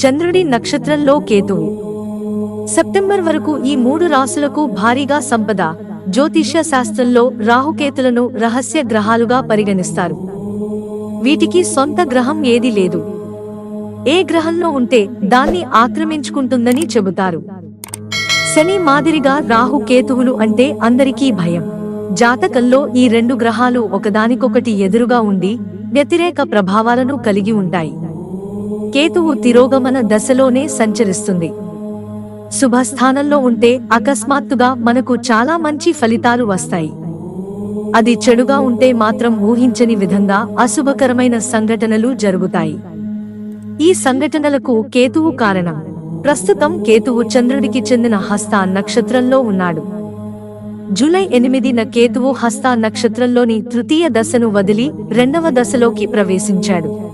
చంద్రుడి నక్షత్రంలో కేతువు. సెప్టెంబర్ వరకు ఈ మూడు రాసులకు భారీగా సంపద జ్యోతిష్య శాస్త్రంలో రాహుకేతులను రహస్య గ్రహాలుగా పరిగణిస్తారు. వీటికి సొంత గ్రహం ఏదీ లేదు. ఏ గ్రహంలో ఉంటే దాన్ని ఆక్రమించుకుంటుందని చెబుతారు. శని మాదిరిగా రాహు కేతువులు అంటే అందరికీ భయం. జాతకంలో ఈ రెండు గ్రహాలు ఒకదానికొకటి ఎదురుగా ఉండి వ్యతిరేక ప్రభావాలను కలిగి ఉంటాయి. కేతువు తిరోగమన దశలోనే సంచరిస్తుంది. శుభస్థానంలో ఉంటే అకస్మాత్తుగా మనకు చాలా మంచి ఫలితాలు వస్తాయి. అది చెడుగా ఉంటే మాత్రం ఊహించని విధంగా అశుభకరమైన సంఘటనలు జరుగుతాయి. ఈ సంఘటనలకు కేతువు కారణం. ప్రస్తుతం కేతువు చంద్రుడికి చెందిన హస్త నక్షత్రంలో ఉన్నాడు. జూలై ఎనిమిదిన కేతువు హస్త నక్షత్రంలోని తృతీయ దశను వదిలి రెండవ దశలోకి ప్రవేశించాడు.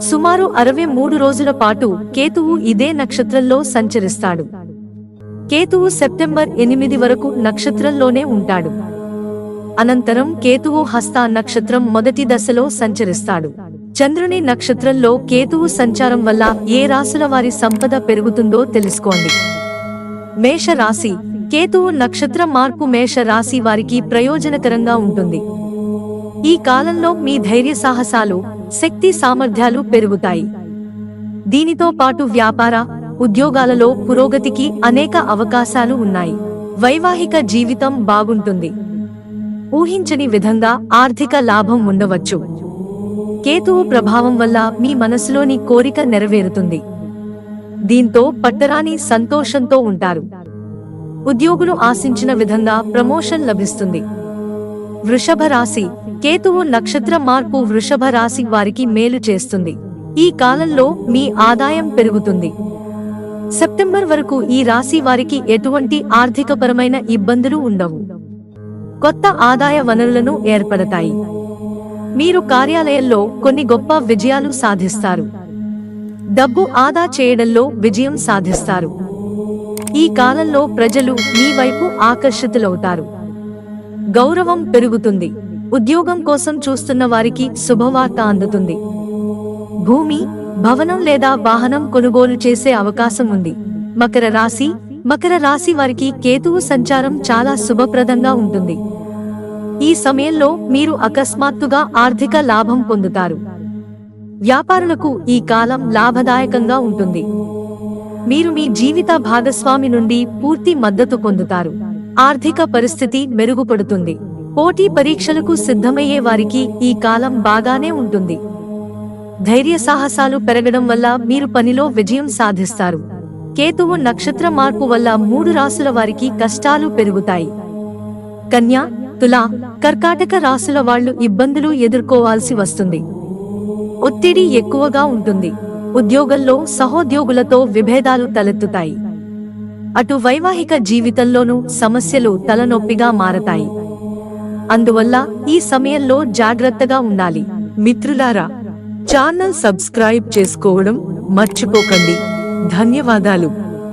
సుమారు అరవై మూడు రోజుల పాటు కేతువు ఇదే నక్షత్రంలో సంచరిస్తాడు. కేతువు సెప్టెంబర్ ఎనిమిది వరకు నక్షత్రంలోనే ఉంటాడు. అనంతరం కేతువు హస్త నక్షత్రం మొదటి దశలో సంచరిస్తాడు. చంద్రుని నక్షత్రంలో కేతువు సంచారం వల్ల ఏ రాశుల వారి సంపద పెరుగుతుందో తెలుసుకోండి. మేష రాశి కేతువు నక్షత్ర మార్పు మేష రాశి వారికి ప్రయోజనకరంగా ఉంటుంది. ఈ కాలంలో మీ ధైర్య సాహసాలు శక్తి సామర్థ్యాలు పెరుగుతాయి. దీనితో పాటు వ్యాపార ఉద్యోగాలలో పురోగతికి అనేక అవకాశాలు ఉన్నాయి. వైవాహిక జీవితం బాగుంటుంది. ఊహించని విధంగా ఆర్థిక లాభం ఉండవచ్చు. కేతువు ప్రభావం వల్ల మీ మనసులోని కోరిక నెరవేరుతుంది. దీంతో పట్టరాని సంతోషంతో ఉంటారు. ఉద్యోగులు ఆశించిన విధంగా ప్రమోషన్ లభిస్తుంది. వృషభ రాశి కేతువు నక్షత్ర మార్పు వృషభ రాశి వారికి మేలు చేస్తుంది. ఈ కాలంలో మీ ఆదాయం పెరుగుతుంది. సెప్టెంబర్ వరకు ఈ రాశి వారికి ఎటువంటి ఆర్థికపరమైన ఇబ్బందులు ఉండవు. కొత్త ఆదాయ వనరులను ఏర్పడతాయి. మీరు కార్యాలయంలో కొన్ని గొప్ప విజయాలు సాధిస్తారు. డబ్బు ఆదా చేయడంలో విజయం సాధిస్తారు. ఈ కాలంలో ప్రజలు మీ వైపు ఆకర్షితులవుతారు. గౌరవం పెరుగుతుంది. ఉద్యోగం కోసం చూస్తున్న వారికి శుభవార్త అందుతుంది. భూమి భవనం లేదా వాహనం కొనుగోలు చేసే అవకాశం ఉంది. మకర రాశి మకర రాశి వారికి కేతువు సంచారం చాలా శుభప్రదంగా ఉంటుంది. ఈ సమయంలో మీరు అకస్మాత్తుగా ఆర్థిక లాభం పొందుతారు. వ్యాపారులకు ఈ కాలం లాభదాయకంగా ఉంటుంది. మీరు మీ జీవిత భాగస్వామి నుండి పూర్తి మద్దతు పొందుతారు. ఆర్థిక పరిస్థితి మెరుగుపడుతుంది. పోటీ పరీక్షలకు సిద్ధమయ్యే వారికి ఈ కాలం బాగానే ఉంటుంది. ధైర్య సాహసాలు పెరగడం వల్ల మీరు పనిలో విజయం సాధిస్తారు. కేతువు నక్షత్ర మార్పు వల్ల మూడు రాసుల వారికి కష్టాలు పెరుగుతాయి. కన్యా తులా కర్కాటక రాసుల వాళ్ళు ఇబ్బందులు ఎదుర్కోవాల్సి వస్తుంది. ఒత్తిడి ఎక్కువగా ఉంటుంది. ఉద్యోగంలో సహోద్యోగులతో విభేదాలు తలెత్తుతాయి. అటు వైవాహిక జీవితంలోనూ సమస్యలు తలనొప్పిగా మారతాయి. అందువల్ల ఈ సమయంలో జాగ్రత్తగా ఉండాలి. మిత్రులారా ఛానల్ సబ్స్క్రైబ్ చేసుకోవడం మర్చిపోకండి. ధన్యవాదాలు.